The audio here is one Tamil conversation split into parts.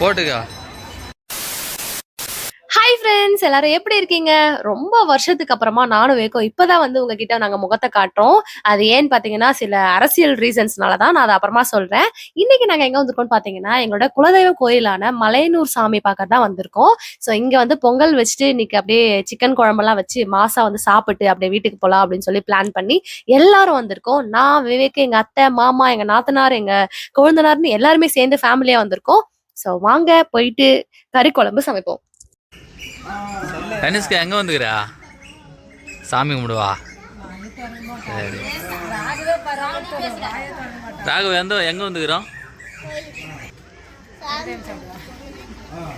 போட்டுக்கா. ஃப்ரெண்ட்ஸ் எல்லாரும் எப்படி இருக்கீங்க? ரொம்ப வருஷத்துக்கு அப்புறமா நானும் வேக்கும் இப்பதான் வந்து உங்ககிட்ட நாங்க முகத்தை காட்டுறோம். அது ஏன்னு பாத்தீங்கன்னா சில அரசியல் ரீசன்ஸ்னால தான் நான் அதை அப்புறமா சொல்றேன். இன்னைக்கு நாங்க எங்க வந்திருக்கோம்னு பாத்தீங்கன்னா எங்களோட குலதெய்வ கோயிலான மலையனூர் சாமி பார்க்க தான் வந்திருக்கோம். ஸோ இங்க வந்து பொங்கல் வச்சுட்டு இன்னைக்கு அப்படியே சிக்கன் குழம்பெல்லாம் வச்சு மாசா வந்து சாப்பிட்டு அப்படியே வீட்டுக்கு போலாம் அப்படின்னு சொல்லி பிளான் பண்ணி எல்லாரும் வந்திருக்கோம். நான் விவேக் எங்க அத்தை மாமா எங்க நாத்தனார் எங்க கொழுந்தனார்னு எல்லாருமே சேர்ந்து ஃபேமிலியா வந்திருக்கோம். ஸோ வாங்க போயிட்டு கறி குழம்பு சமைப்போம். தனுஷ்கா எங்கே வந்துக்கிறா? சாமி கும்பிடுவா? சரி. ராகவ எந்த எங்கே வந்துக்கிறோம்?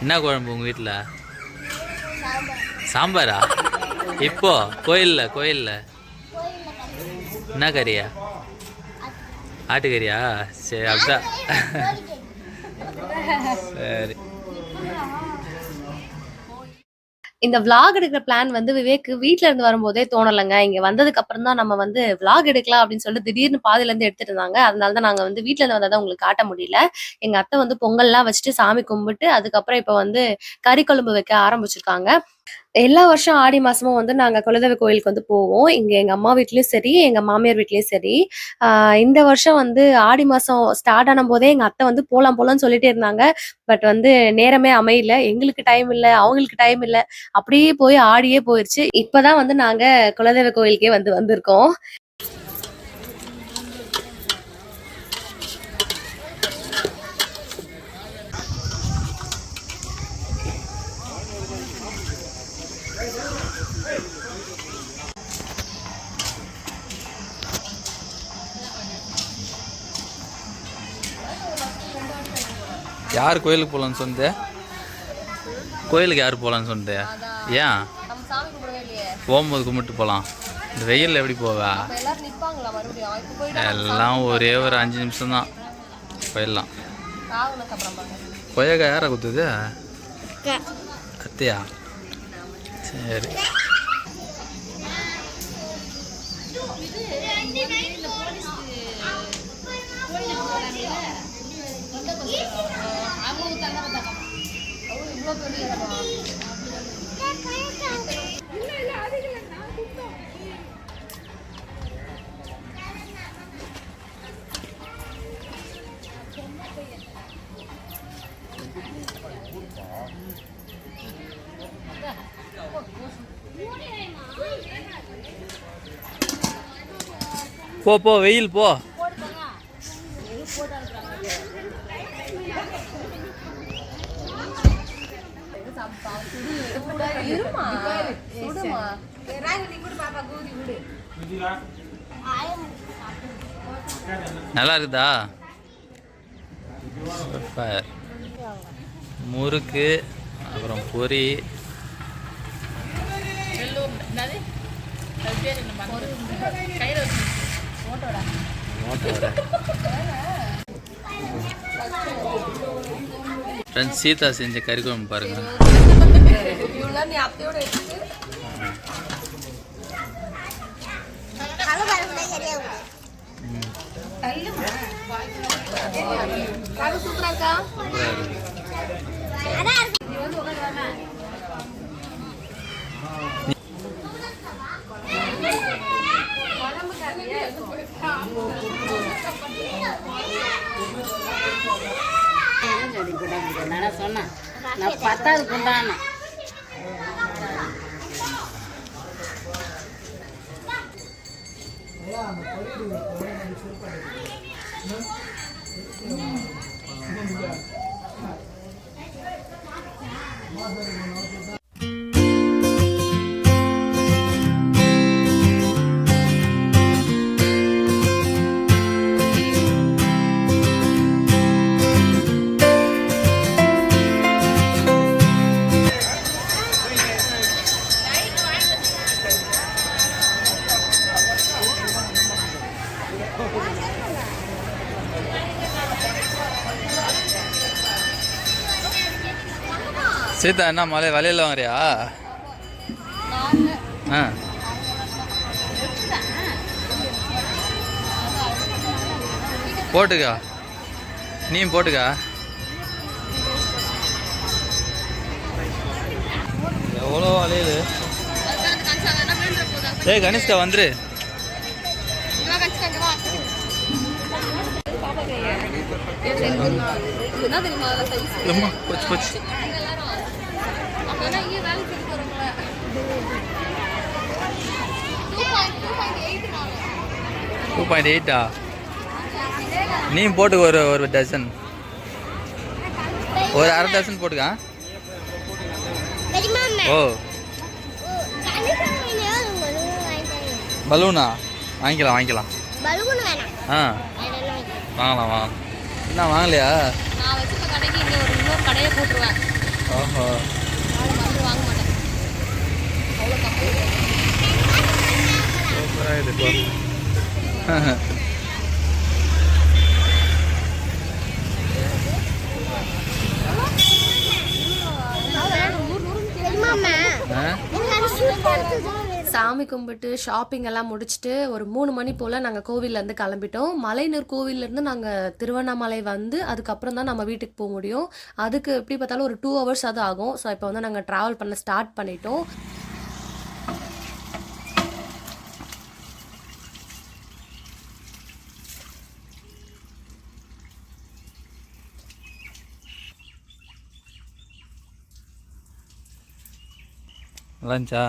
என்ன குழம்பு உங்கள் வீட்டில் சாம்பாரா? இப்போ கோயிலில் கோயிலில். என்ன கறியா? ஆட்டுக்கறியா? சரி அப்படிதான். சரி. இந்த விளாக் எடுக்கிற பிளான் வந்து விவேக் வீட்ல இருந்து வரும்போதே தோணலைங்க. இங்க வந்ததுக்கு அப்புறம் தான் நம்ம வந்து விளாக் எடுக்கலாம் அப்படின்னு சொல்லிட்டு திடீர்னு பாதியில இருந்து எடுத்துட்டு இருந்தாங்க. அதனால தான் நாங்க வந்து வீட்ல இருந்து வந்ததை உங்களுக்கு காட்ட முடியல. எங்க அத்தை வந்து பொங்கல்லாம் வச்சுட்டு சாமி கும்பிட்டு அதுக்கப்புறம் இப்ப வந்து கறி குழம்பு வைக்க ஆரம்பிச்சிருக்காங்க. எல்லா வருஷம் ஆடி மாசமும் வந்து நாங்க குலதெய்வ கோயிலுக்கு வந்து போவோம். இங்க எங்க அம்மா வீட்லயும் சரி எங்க மாமியார் வீட்லயும் சரி. ஆஹ் இந்த வருஷம் வந்து ஆடி மாசம் ஸ்டார்ட் ஆன போதே எங்க அத்தை வந்து போலாம் போலாம்னு சொல்லிட்டே இருந்தாங்க. பட் வந்து நேரமே அமையல. எங்களுக்கு டைம் இல்ல அவங்களுக்கு டைம் இல்ல. அப்படியே போய் ஆடியே போயிருச்சு. இப்பதான் வந்து நாங்க குலதெய்வ கோயிலுக்கே வந்து வந்திருக்கோம். யார் கோயிலுக்கு போகலான்னு சொன்னது? கோயிலுக்கு யார் போகலான்னு சொன்னது? ஏன்? போகும்போது கும்பிட்டு போகலாம் இந்த வெயிலில் எப்படி போவா? எல்லாம் ஒரே ஒரு அஞ்சு நிமிஷம் தான் போயிடலாம். காவலுக்கு அப்புறம் பாருங்க. கொய்யாக்கா யாரை குத்துது? அத்தையா? சரி. போ போ வெயில் போ. இருமா? சுடுமா நல்லா இருக்குதா? சூப்பர் முறுக்கு அப்புறம் பொரி. ஃப்ரெண்ட்ஸ் சீதா செஞ்ச கறிக்குழம்பு பாருங்க. சூப்பரா இருக்கா நான் பத்தாவது குண்டான சீதா என்ன மலை வலையில வாங்குறியா? ஆ. போட்டுக்கா. நீயும் போட்டுக்கா. எவ்வளோ அலையுது ஏய் கனிஷ்கா வந்துரு. போச்சு போச்சு அப்பதான் இங்கே வேலை செஞ்சு போறோம்ல டூ பாயிண்ட் எயிட்டா நீ போட்டுக்க ஒரு ஒரு டசன் ஒரு அரை டசன் போட்டுக்கா ஓ. பலூனா? வாங்கிக்கலாம் வாங்கிக்கலாம். ஆ. வாங்கலாம் வாங்க என்ன வாங்கலையா? ஓஹோ. சூப்பராக இது சாமி கும்பிட்டு ஷாப்பிங் எல்லாம் முடிச்சுட்டு ஒரு மூணு மணி போல் நாங்கள் கோவில்லேருந்து கிளம்பிட்டோம். மலையனூர் கோவில்லேருந்து நாங்கள் திருவண்ணாமலை வந்து அதுக்கப்புறம் தான் நம்ம வீட்டுக்கு போக முடியும். அதுக்கு எப்படி பார்த்தாலும் ஒரு டூ ஹவர்ஸ் அது ஆகும். ஸோ இப்போ வந்து நாங்கள் ட்ராவல் பண்ண ஸ்டார்ட் பண்ணிட்டோம். நல்லா இருந்துச்சா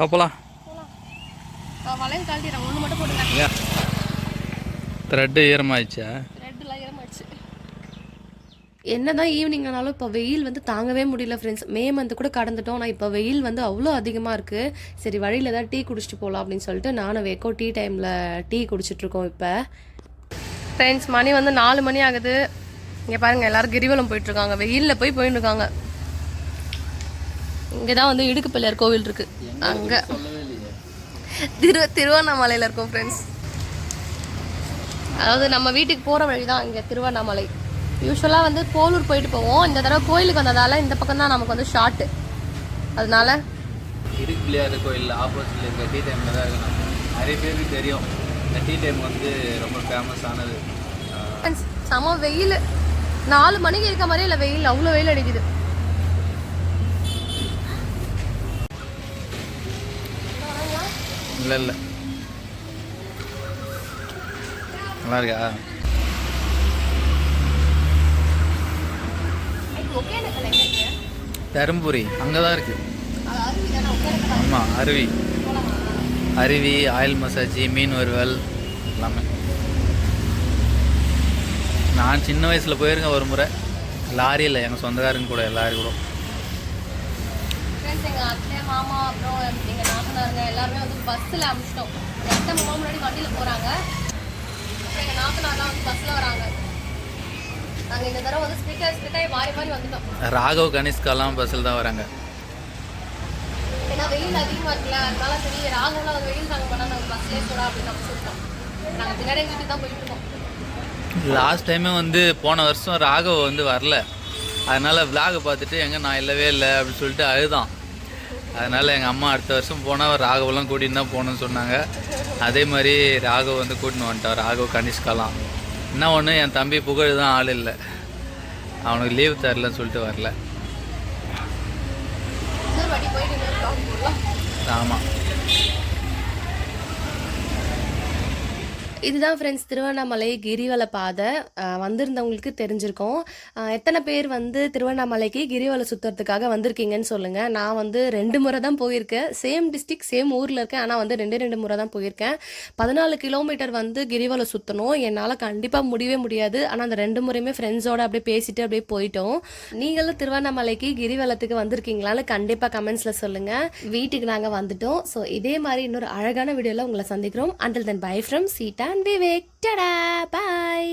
வா போலாம். வளையம் கழட்டிடுறேன் ஒன்று மட்டும் போட்டுங்க இல்லையா த்ரெட்டு ஈரமாயிடுச்சா? ரெட்டுலாம் ஈரமாயிடுச்சு. என்னதான் ஈவினிங் ஆனாலும் இப்போ வெயில் வந்து தாங்கவே முடியல ஃப்ரெண்ட்ஸ் மே மந்த் கூட கடந்துட்டோம். ஆனால் இப்போ வெயில் வந்து அவ்வளோ அதிகமாக இருக்குது சரி வழியில் ஏதாவது டீ குடிச்சிட்டு போகலாம் அப்படின்னு சொல்லிட்டு நானும் வேக்கோ டீ டைமில் டீ குடிச்சிட்ருக்கோம் இப்போ. ஃப்ரெண்ட்ஸ் மணி வந்து நாலு மணி ஆகுது. இங்கே பாருங்கள் எல்லாரும் கிரிவலம் போயிட்டுருக்காங்க. வெயிலில் போய் போயின்னு இருக்காங்க இங்கே தான் வந்து இடுக்கு பிள்ளையார் கோவில் இருக்குது அங்கே திரு திருவண்ணாமலையில் இருக்கோம் ஃப்ரெண்ட்ஸ் அதாவது நம்ம வீட்டுக்கு போகிற வழி தான் இங்கே திருவண்ணாமலை. யூஸ்வலாக வந்து போலூர் போயிட்டு போவோம். இந்த தடவை கோயிலுக்கு வந்ததால இந்த பக்கம் தான் நமக்கு வந்து ஷார்ட்டு அதனால இடுக்கு பிள்ளையார் கோயில் ஆப்போசிட்டில் இருக்க டீ டைமில் தான் இருக்கணும். நிறைய பேருக்கு தெரியும். இந்த டீ டைம் வந்து ரொம்ப ஃபேமஸானது friends, செம வெயில். நாலு மணிக்கு இருக்க மாதிரியே இல்லை வெயில் அவ்வளோ வெயில் அடிக்குது. இல்லை இல்லை. நல்லா இருக்கா. தருமபுரி அங்கே தான் இருக்கு ஆமாம் அருவி. அருவி ஆயில் மசாஜ் மீன் வறுவல் எல்லாமே. நான் சின்ன வயசில் போயிருக்கேன் ஒரு முறை. லாரியில் எங்கள் சொந்தக்காரங்க கூட எல்லாரும் கூட. ஃப்ரெண்ட்ஸ் எங்கள் அத்தை மாமா அப்புறம் எங்கள் நாத்தனாருங்க எல்லாருமே வந்து பஸ்ஸில் அனுப்பிச்சிட்டோம் எங்கள் அத்தை மாமா முன்னாடி வண்டியில் போகிறாங்க அப்புறம் எங்கள் நாத்தனார்லாம் வந்து பஸ்ஸில் வராங்க. நாங்கள் இந்த தடவை வந்து ஸ்பிளிட்டாக ஸ்பிளிட்டாக மாறி மாறி வந்துட்டோம். ராகவ் கனிஷ்காலாம் பஸ்ஸில் தான் வராங்க. ஏன்னா வெயில் அதிகமாக இருக்குல்ல அதனால சரி ராகுலாம் அந்த வெயில் தாங்க பண்ணால் நாங்கள் பஸ்லேயே போகலாம் அப்படின்னு நம்ம சொல்லிட்டோம். நாங்கள் பின்னாடி வீட்டுக்கு தான் போயிட்டு இருக்கோம். லாஸ்ட் டைமே வந்து போன வருஷம் ராகவ் வந்து வரல. அதனால் விலாகை பார்த்துட்டு எங்கே நான் இல்லவே இல்லை அப்படின்னு சொல்லிட்டு அழுதான் அதனால் எங்கள் அம்மா அடுத்த வருஷம் போனால் ராகவெல்லாம் கூட்டின்னு தான் போகணும்னு சொன்னாங்க. அதே மாதிரி ராகவ் வந்து கூட்டின்னு வந்துட்டான் ராகவ் கனிஷ்காலாம் என்ன ஒன்று என் தம்பி புகழ் தான் ஆள் இல்லை. அவனுக்கு லீவ் தரலன்னு சொல்லிட்டு வரல இன்னொரு வாட்டி போயிட்டு இன்னொரு vlog போடலாம் ஆமாம் இதுதான் ஃப்ரெண்ட்ஸ் திருவண்ணாமலை கிரிவல பாதை. வந்திருந்தவங்களுக்கு தெரிஞ்சிருக்கோம். எத்தனை பேர் வந்து திருவண்ணாமலைக்கு கிரிவலம் சுற்றுறதுக்காக வந்திருக்கீங்கன்னு சொல்லுங்கள் நான் வந்து ரெண்டு முறை தான் போயிருக்கேன். சேம் டிஸ்ட்ரிக் சேம் ஊரில் இருக்கேன். ஆனால் வந்து ரெண்டு ரெண்டு முறை தான் போயிருக்கேன். பதினாலு கிலோமீட்டர் வந்து கிரிவலம் சுற்றணும் என்னால் கண்டிப்பாக முடியவே முடியாது. ஆனால் அந்த ரெண்டு முறையுமே ஃப்ரெண்ட்ஸோட அப்படியே பேசிட்டு அப்படியே போயிட்டோம். நீங்களும் திருவண்ணாமலைக்கு கிரிவலத்துக்கு வந்திருக்கீங்களான்னு கண்டிப்பாக கமெண்ட்ஸில் சொல்லுங்கள் வீட்டுக்கு நாங்கள் வந்துட்டோம். ஸோ இதே மாதிரி இன்னொரு அழகான வீடியோவில் உங்களை சந்திக்கிறோம். அண்டில் தென் பை ஃப்ரம் சீட்டா அண்ட் விவேக் டடா பாய்